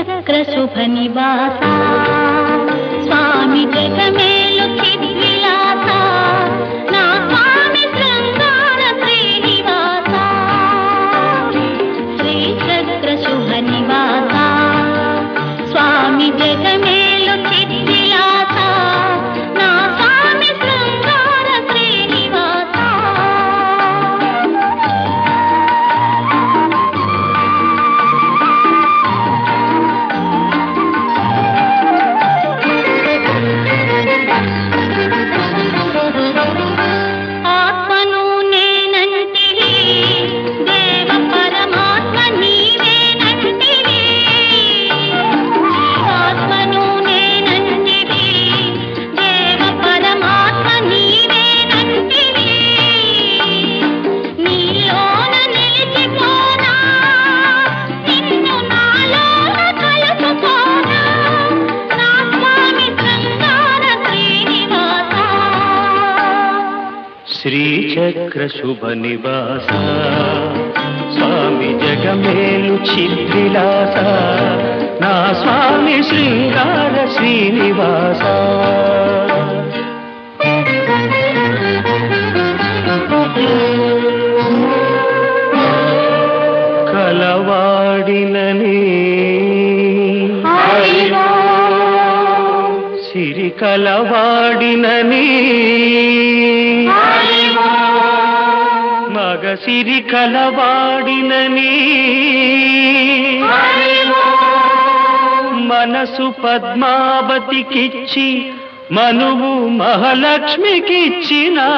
शस्त्र सुभनिवासा శ్రీచక్రశుభనివాస స్వామి జగమేలు చిద్విలాస నా స్వామి శృంగార శ్రీనివాస. కలవాడినని సిరి కలవాడినని పగసిరి కలవాడినని మనసు పద్మావతికిచ్చి మనువు మహాలక్ష్మికిచ్చినా.